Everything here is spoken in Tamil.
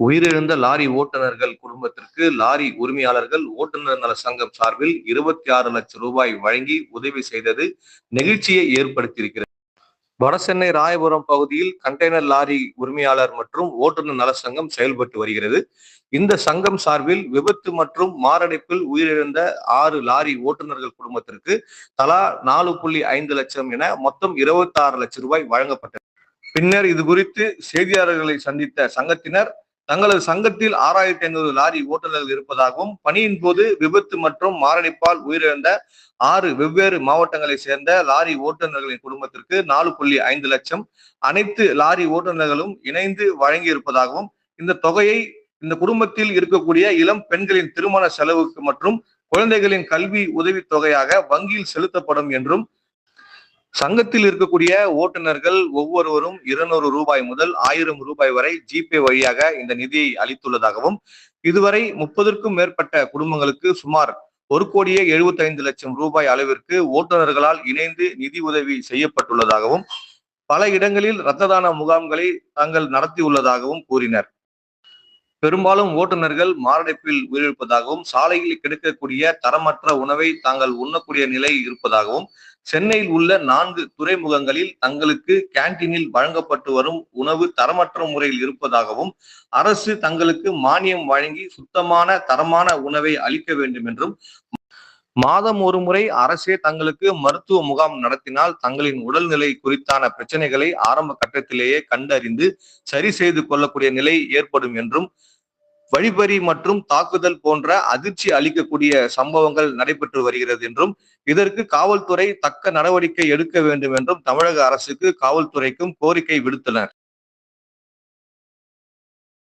உயிரிழந்த லாரி ஓட்டுநர்கள் குடும்பத்திற்கு லாரி உரிமையாளர்கள் ஓட்டுநர் நல சங்கம் சார்பில் இருபத்தி ஆறு லட்சம் ரூபாய் வழங்கி உதவி செய்தது நெகிழ்ச்சியை ஏற்படுத்தியிருக்கிறது. வடசென்னை ராயபுரம் பகுதியில் கண்டெய்னர் லாரி உரிமையாளர் மற்றும் ஓட்டுநர் நல சங்கம் செயல்பட்டு வருகிறது. இந்த சங்கம் சார்பில் விபத்து மற்றும் மாரடைப்பில் உயிரிழந்த ஆறு லாரி ஓட்டுநர்கள் குடும்பத்திற்கு தலா நாலு புள்ளி ஐந்து லட்சம் என மொத்தம் இருபத்தி ஆறு லட்சம் ரூபாய் வழங்கப்பட்டது. பின்னர் இது குறித்து செய்தியாளர்களை சந்தித்த சங்கத்தினர் தங்களது சங்கத்தில் ஆறாயிரத்தி ஐநூறு லாரி ஓட்டுநர்கள் இருப்பதாகவும் பணியின் போது விபத்து மற்றும் மாரடைப்பால் உயிரிழந்த ஆறு வெவ்வேறு மாவட்டங்களை சேர்ந்த லாரி ஓட்டுநர்களின் குடும்பத்திற்கு நாலு புள்ளி ஐந்து லட்சம் அனைத்து லாரி ஓட்டுநர்களும் இணைந்து வழங்கி இருப்பதாகவும் இந்த தொகையை இந்த குடும்பத்தில் இருக்கக்கூடிய இளம் பெண்களின் திருமண செலவுக்கு மற்றும் குழந்தைகளின் கல்வி உதவித் தொகையாக வங்கியில் செலுத்தப்படும் என்றும் சங்கத்தில் இருக்கக்கூடிய ஓட்டுநர்கள் ஒவ்வொருவரும் இருநூறு ரூபாய் முதல் ஆயிரம் ரூபாய் வரை ஜிபே வழியாக இந்த நிதியை அளித்துள்ளதாகவும் இதுவரை முப்பதற்கும் மேற்பட்ட குடும்பங்களுக்கு சுமார் ஒரு கோடியே எழுபத்தி ஐந்து லட்சம் ரூபாய் அளவிற்கு ஓட்டுநர்களால் இணைந்து நிதி உதவி செய்யப்பட்டுள்ளதாகவும் பல இடங்களில் இரத்த தான முகாம்களை தாங்கள் நடத்தியுள்ளதாகவும் கூறினர். பெரும்பாலும் ஓட்டுநர்கள் மாரடைப்பில் உயிரிழப்பதாகவும் சாலையில் கிடைக்கக்கூடிய தரமற்ற உணவை தாங்கள் உண்ணக்கூடிய நிலை இருப்பதாகவும் சென்னையில் உள்ள நான்கு துறைமுகங்களில் தங்களுக்கு கேன்டீனில் வழங்கப்பட்டு வரும் உணவு தரமற்ற முறையில் இருப்பதாகவும் அரசு தங்களுக்கு மானியம் வழங்கி சுத்தமான தரமான உணவை அளிக்க வேண்டும் என்றும் மாதம் ஒரு முறை அரசே தங்களுக்கு மருத்துவ முகாம் நடத்தினால் தங்களின் உடல்நிலை குறித்தான பிரச்சனைகளை ஆரம்ப கட்டத்திலேயே கண்டறிந்து சரி செய்து கொள்ளக்கூடிய நிலை ஏற்படும் என்றும் வழிபறி மற்றும் தாக்குதல் போன்ற அதிர்ச்சி அளிக்கக்கூடிய சம்பவங்கள் நடைபெற்று வருகிறது என்றும் இதற்கு காவல்துறை தக்க நடவடிக்கை எடுக்க வேண்டும் என்றும் தமிழக அரசுக்கு காவல்துறைக்கும் கோரிக்கை விடுத்தனர்.